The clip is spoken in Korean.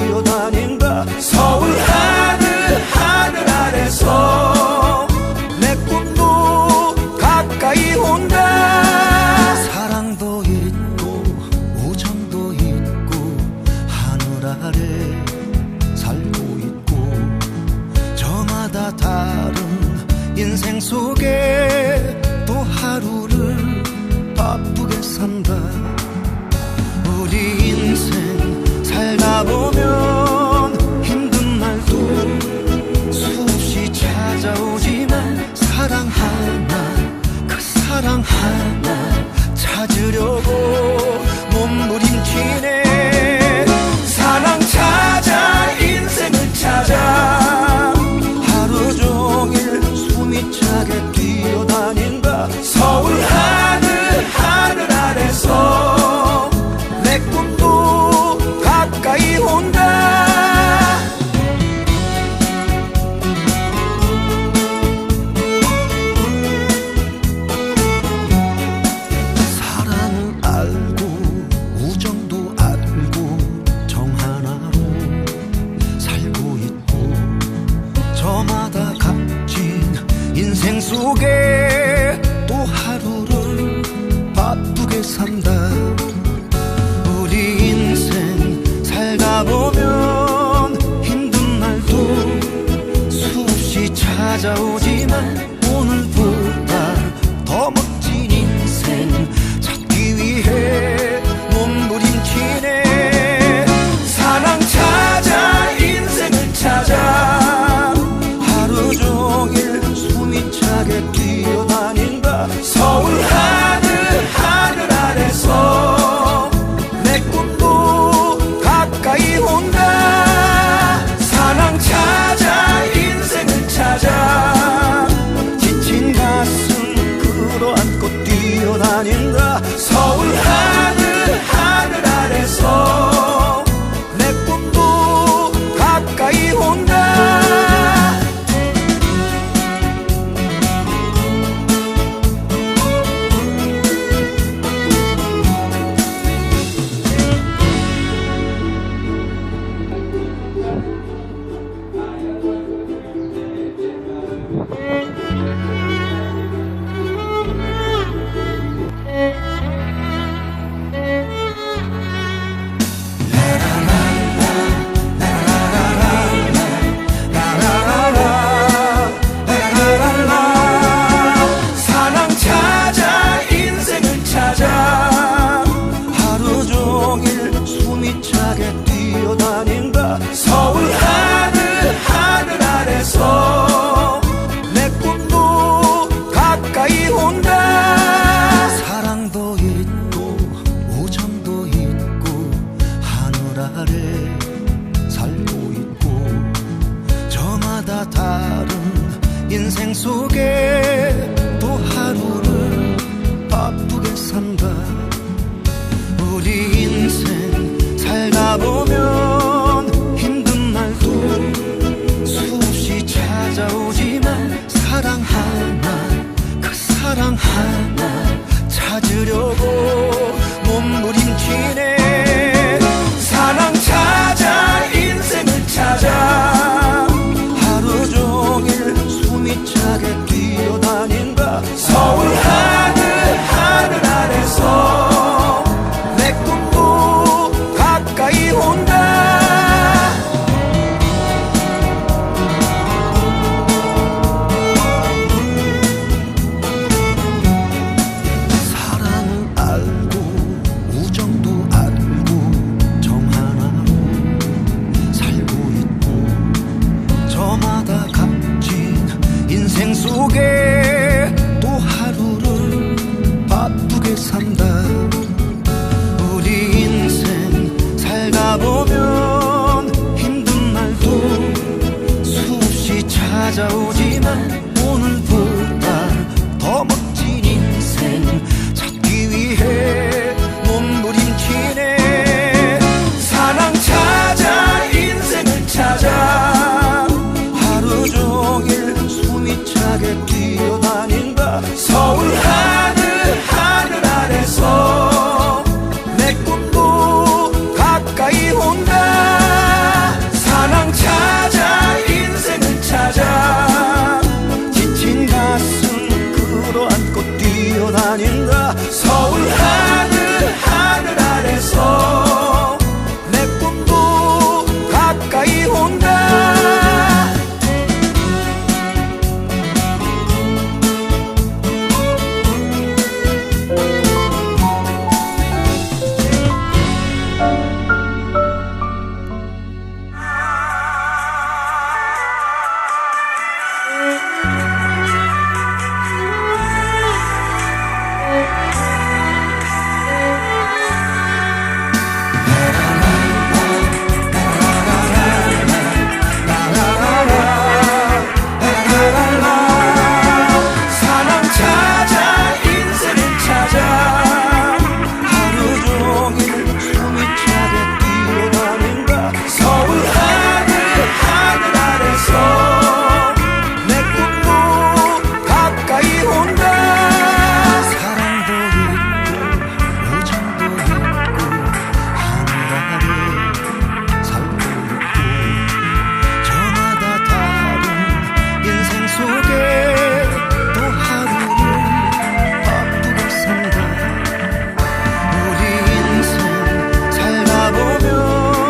뛰어다닌다. 서울 하늘 하늘 아래서 내 꿈도 가까이 온다. 사랑도 있고 우정도 있고 하늘 아래 살고 있고 저마다 다른 인생 속에 또 하루를 바쁘게 산다. 보면 힘든 날도 수없이 찾아오지만 사랑하나 그 사랑 하나 찾아오지만 오늘보다 더 멋진 인생 찾기 위해 몸부림치네. 사랑 찾아 인생을 찾아. 하루 종일 숨이 차게 뛰어다닌다. 서울 서울 인생 속